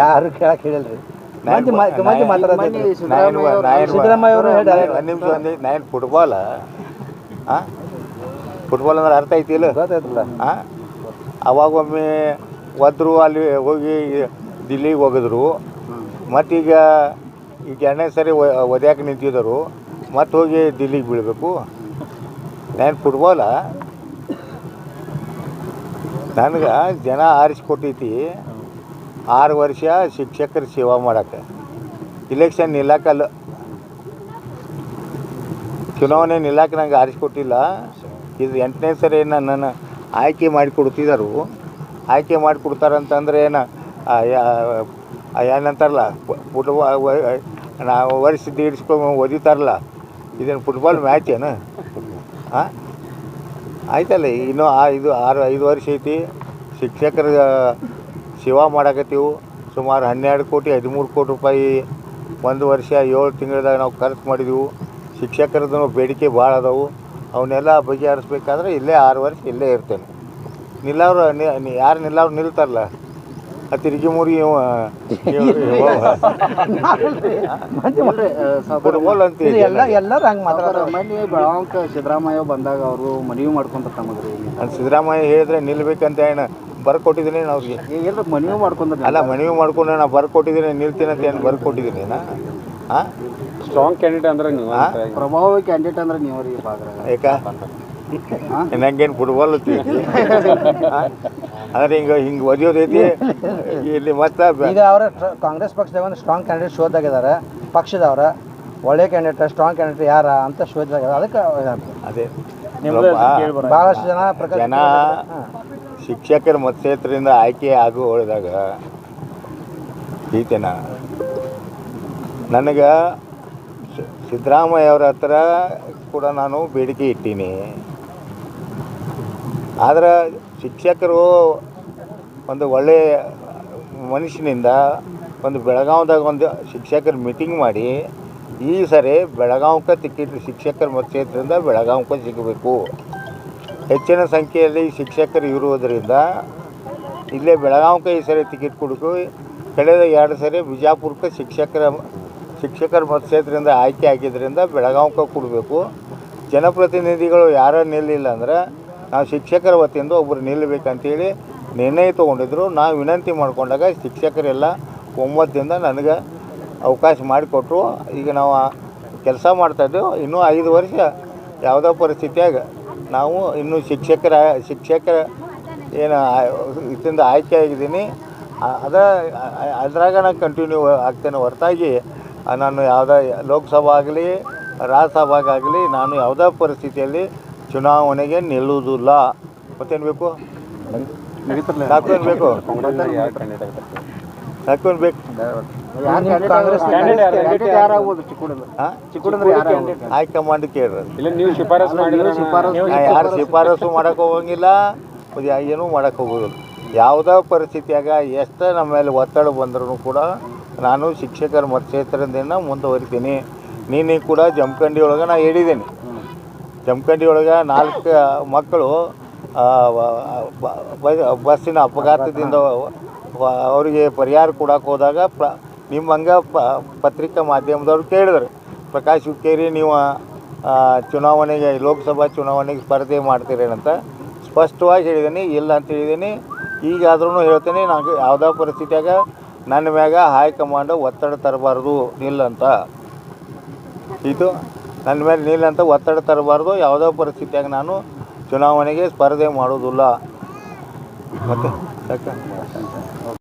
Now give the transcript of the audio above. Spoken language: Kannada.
ಯಾರು ಕೇಳಕ್ ಹೇಳಿಲ್ರಿ? ಸಿದ್ದರಾಮಯ್ಯ ಅವರು ನಾನು ಫುಟ್ಬಾಲ್ ಫುಟ್ಬಾಲ್ ಅಂದ್ರೆ ಅರ್ಥ ಐತಿಲ್ಲ ಗೊತ್ತಾಯ್ತಲ್ಲ. ಹಾಂ ಅವಾಗೊಮ್ಮೆ ಒದ್ರು ಅಲ್ಲಿ ಹೋಗಿ ದಿಲ್ಲಿಗೆ ಹೋಗಿದ್ರು. ಮತ್ತೀಗ ಈಗ ಎರಡನೇ ಸರಿ ಒದ್ಯಾಕೆ ನಿಂತಿದ್ದರು. ಮತ್ತೆ ಹೋಗಿ ದಿಲ್ಲಿಗೆ ಬೀಳಬೇಕು. ನಾನು ಫುಟ್ಬಾಲ ನನಗೆ ಜನ ಆರಿಸ್ಕೊಟ್ಟೈತಿ. ಆರು ವರ್ಷ ಶಿಕ್ಷಕರ ಸೇವಾ ಮಾಡಕ್ಕೆ ಇಲೆಕ್ಷನ್ ನಿಲ್ಲಕ್ಕಲ್ಲ ಚುನಾವಣೆ ನಿಲ್ಲಕ್ಕೆ ನಂಗೆ ಆರಿಸ್ಕೊಟ್ಟಿಲ್ಲ. ಇದು ಎಂಟನೇ ಸರಿ ನನ್ನ ಆಯ್ಕೆ ಮಾಡಿ ಕೊಡ್ತಿದ್ದರು ಆಯ್ಕೆ ಮಾಡಿಕೊಡ್ತಾರಂತಂದ್ರೆ ಏನು ಏನಂತಾರಲ್ಲ ಫುಟ್ಬಾಲ್ ನಾವು ವರ್ಷ ಇಡಿಸ್ಕೊಂಡು ಓದಿತಾರಲ್ಲ, ಇದೇನು ಫುಟ್ಬಾಲ್ ಮ್ಯಾಚ್ ಏನು? ಹಾಂ ಆಯ್ತಲ್ಲ, ಇನ್ನೂ ಆ, ಇದು ಆರು, ಐದು ವರ್ಷ ಐತಿ, ಶಿಕ್ಷಕರ ಸೇವಾ ಮಾಡಕತ್ತೀವಿ. ಸುಮಾರು ಹನ್ನೆರಡು ಕೋಟಿ ಹದಿಮೂರು ಕೋಟಿ ರೂಪಾಯಿ ಒಂದು ವರ್ಷ ಏಳು ತಿಂಗಳದಾಗ ನಾವು ಖರ್ಚು ಮಾಡಿದೆವು. ಶಿಕ್ಷಕರದ್ದು ಬೇಡಿಕೆ ಭಾಳ ಅದಾವು. ಅವನ್ನೆಲ್ಲ ಬಗೆಹರಿಸ್ಬೇಕಾದ್ರೆ ಇಲ್ಲೇ ಆರು ವರ್ಷ ಇಲ್ಲೇ ಇರ್ತೇನೆ. ನಿಲ್ಲವ್ರು ನಿ- ಯಾರು ನಿಲ್ಲವ್ರು ನಿಲ್ತಾರಲ್ಲ? ಆ ತಿರುಗಿ ಮುರುಗಿ ಸಿದ್ದರಾಮಯ್ಯ ಬಂದಾಗ ಅವರು ಮನವಿ ಮಾಡ್ಕೊಂತ ತಮಗ್ರಿ. ನಾನು ಸಿದ್ದರಾಮಯ್ಯ ಹೇಳಿದ್ರೆ ನಿಲ್ಬೇಕಂತ ಏನು ಬರ್ಕೊಟ್ಟಿದ್ದೀನಿ ನಾನು ಅವ್ರಿಗೆ ಮನವಿ ಮಾಡ್ಕೊಂಡ್ರೆ ಅಲ್ಲ ಮನವಿ ಮಾಡ್ಕೊಂಡು ನಾನು ಬರ್ಕೊಟ್ಟಿದ್ದೀನಿ ನಿಲ್ತೀನಿ ಅಂತ ಏನು ಬರ್ಕೊಟ್ಟಿದ್ದೀನಿ ನಾ? ಹಾಂ ಸ್ಟ್ರಾಂಗ್ ಕ್ಯಾಂಡಿಡೇಟ್ ಅಂದ್ರೆ ನೀವು ಪ್ರಭಾವಿ ಕ್ಯಾಂಡಿಡೇಟ್ ಅಂದ್ರೆ ನೀವು ರೀ ಭಾಗ್ರ ಯಾಕ ನಂಗೇನು ಫುಟ್ಬಾಲ್ ಅಂದ್ರೆ ಹಿಂಗೆ ಹಿಂಗೆ ಒದಿಯೋದೈತಿ ಇಲ್ಲಿ ಮತ್ತೆ ಈಗ ಅವರ ಕಾಂಗ್ರೆಸ್ ಪಕ್ಷದಾಗ ಒಂದು ಸ್ಟ್ರಾಂಗ್ ಕ್ಯಾಂಡಿಡೇಟ್ ಶೋಧಾಗಿದ್ದಾರೆ ಪಕ್ಷದವ್ರ. ಒಳ್ಳೆ ಕ್ಯಾಂಡಿಡೇಟ್ ಸ್ಟ್ರಾಂಗ್ ಕ್ಯಾಂಡಿಡೇಟ್ ಯಾರ ಅಂತ ಶೋಧಾಗ್ಯದ ಅದಕ್ಕೆ ಅದೇ. ಭಾಳಷ್ಟು ಜನ ಪ್ರಕಾರ ಜನ ಶಿಕ್ಷಕರ ಮತಕ್ಷೇತ್ರದಿಂದ ಆಯ್ಕೆ ಆಗು ಹೋದಾಗ ಈತೇನ? ನನಗೆ ಸಿದ್ದರಾಮಯ್ಯ ಅವರ ಹತ್ರ ಕೂಡ ನಾನು ಬೇಡಿಕೆ ಇಟ್ಟೀನಿ. ಆದ್ರೆ ಶಿಕ್ಷಕರು ಒಂದು ಒಳ್ಳೆಯ ಮನುಷ್ಯನಿಂದ ಒಂದು ಬೆಳಗಾವ್ದಾಗ ಒಂದು ಶಿಕ್ಷಕರ ಮೀಟಿಂಗ್ ಮಾಡಿ, ಈ ಸರಿ ಬೆಳಗಾವ್ಕ ಟಿಕೆಟ್ ಶಿಕ್ಷಕರ ಮತಕ್ಷೇತ್ರದಿಂದ ಬೆಳಗಾವ್ಕ ಸಿಗಬೇಕು. ಹೆಚ್ಚಿನ ಸಂಖ್ಯೆಯಲ್ಲಿ ಶಿಕ್ಷಕರು ಇರುವುದರಿಂದ ಇಲ್ಲೇ ಬೆಳಗಾವಿ ಈ ಸರಿ ಟಿಕೆಟ್ ಕೊಡಿಸು ಕಳೆದ ಎರಡು ಸರಿ ಬಿಜಾಪುರಕ್ಕೆ ಶಿಕ್ಷಕರ ಶಿಕ್ಷಕರ ಮತಕ್ಷೇತ್ರದಿಂದ ಆಯ್ಕೆ ಆಗಿದ್ದರಿಂದ ಬೆಳಗಾವ್ಕ ಕೊಡಬೇಕು. ಜನಪ್ರತಿನಿಧಿಗಳು ಯಾರು ನಿಲ್ಲಿಲ್ಲ ಅಂದ್ರೆ ನಾವು ಶಿಕ್ಷಕರ ವತಿಯಿಂದ ಒಬ್ಬರು ನಿಲ್ಲಬೇಕಂತೇಳಿ ನಿರ್ಣಯ ತೊಗೊಂಡಿದ್ರು. ನಾವು ವಿನಂತಿ ಮಾಡಿಕೊಂಡಾಗ ಶಿಕ್ಷಕರೆಲ್ಲ ಒಮ್ಮತದಿಂದ ನನಗೆ ಅವಕಾಶ ಮಾಡಿಕೊಟ್ರು. ಈಗ ನಾವು ಕೆಲಸ ಮಾಡ್ತಾಯಿದ್ದೆವು ಇನ್ನೂ ಐದು ವರ್ಷ ಯಾವುದೋ ಪರಿಸ್ಥಿತಿಯಾಗ ನಾವು ಇನ್ನೂ ಶಿಕ್ಷಕರ ಶಿಕ್ಷಕರ ಏನು ಇದರಿಂದ ಆಯ್ಕೆ ಆಗಿದ್ದೀನಿ ಅದ ಅದ್ರಾಗ ನಾನು ಕಂಟಿನ್ಯೂ ಆಗ್ತೇನೆ. ಹೊರತಾಗಿ ನಾನು ಯಾವುದೇ ಲೋಕಸಭಾ ಆಗಲಿ ರಾಜ್ಯಸಭಾಗಾಗಲಿ ನಾನು ಯಾವುದೇ ಪರಿಸ್ಥಿತಿಯಲ್ಲಿ ಚುನಾವಣೆಗೆ ನಿಲ್ಲುವುದಿಲ್ಲ. ಮತ್ತೇನು ಬೇಕು? ಏನು ಬೇಕು? ಡಾಕ್ಯುಮೆಂಟ್ ಬೇಕು ಕಾಂಗ್ರೆಸ್ ಕ್ಯಾಂಡಿಡೇಟ್ ಯಾರಾಗ್ಬೋದು ಚಿಕ್ಕುಡಿಂದ ಹಾಂ? ಚಿಕ್ಕುಡಿಂದ್ರೆ ಯಾರಾಗ್ಬೋದು ಹೈಕಮಾಂಡ್ ಕೇಳ್ರಿ ಇಲ್ಲ ನೀವು ಶಿಫಾರಸು ಯಾರು ಶಿಫಾರಸು ಮಾಡಕ್ಕೆ ಹೋಗಂಗಿಲ್ಲ. ಏನು ಮಾಡಕ್ ಮಾಡಕ್ಕೆ ಹೋಗೋದಿಲ್ಲ ಯಾವುದೇ ಪರಿಸ್ಥಿತಿಯಾಗ ಎಷ್ಟು ನಮ್ಮ ಮೇಲೆ ಒತ್ತಡ ಬಂದ್ರೂ ಕೂಡ ನಾನು ಶಿಕ್ಷಕರ ಮತಕ್ಷೇತ್ರದಿಂದ ಮುಂದುವರಿತೀನಿ. ನೀನು ಕೂಡ ಜಮಖಂಡಿ ಒಳಗೆ ನಾ ಹೇಳಿದ್ದೀನಿ. ಜಮಖಂಡಿ ಒಳಗೆ ನಾಲ್ಕು ಮಕ್ಕಳು ಬಸ್ಸಿನ ಅಪಘಾತದಿಂದ ಅವರಿಗೆ ಪರಿಹಾರ ಕೊಡಕ್ಕೆ ಹೋದಾಗ ಪ್ರ ನಿಮ್ಮ ಹಂಗೆ ಪ ಪತ್ರಿಕಾ ಮಾಧ್ಯಮದವ್ರು ಕೇಳಿದ್ರು. ಪ್ರಕಾಶ್ ಹುಕ್ಕೇರಿ, ನೀವು ಚುನಾವಣೆಗೆ, ಲೋಕಸಭಾ ಚುನಾವಣೆಗೆ ಸ್ಪರ್ಧೆ ಮಾಡ್ತೀರೇನಂತ ಸ್ಪಷ್ಟವಾಗಿ ಹೇಳಿದ್ದೀನಿ ಇಲ್ಲ ಅಂತ ಹೇಳಿದ್ದೀನಿ ಈಗಾದ್ರೂ ಹೇಳ್ತೀನಿ, ನಾನು ಯಾವುದೇ ಪರಿಸ್ಥಿತಿಯಾಗ ನನ್ನ ಮ್ಯಾಗ ಹೈಕಮಾಂಡ್ ಒತ್ತಡ ತರಬಾರ್ದು ನಿಲ್ಲಂತ ಇದು ನನ್ನ ಮೇಲೆ ನಿಲ್ಲಂತ ಒತ್ತಡ ತರಬಾರ್ದು. ಯಾವುದೋ ಪರಿಸ್ಥಿತಿಯಾಗ ನಾನು ಚುನಾವಣೆಗೆ ಸ್ಪರ್ಧೆ ಮಾಡೋದಿಲ್ಲ. ಮತ್ತೆ ಯಾಕೆ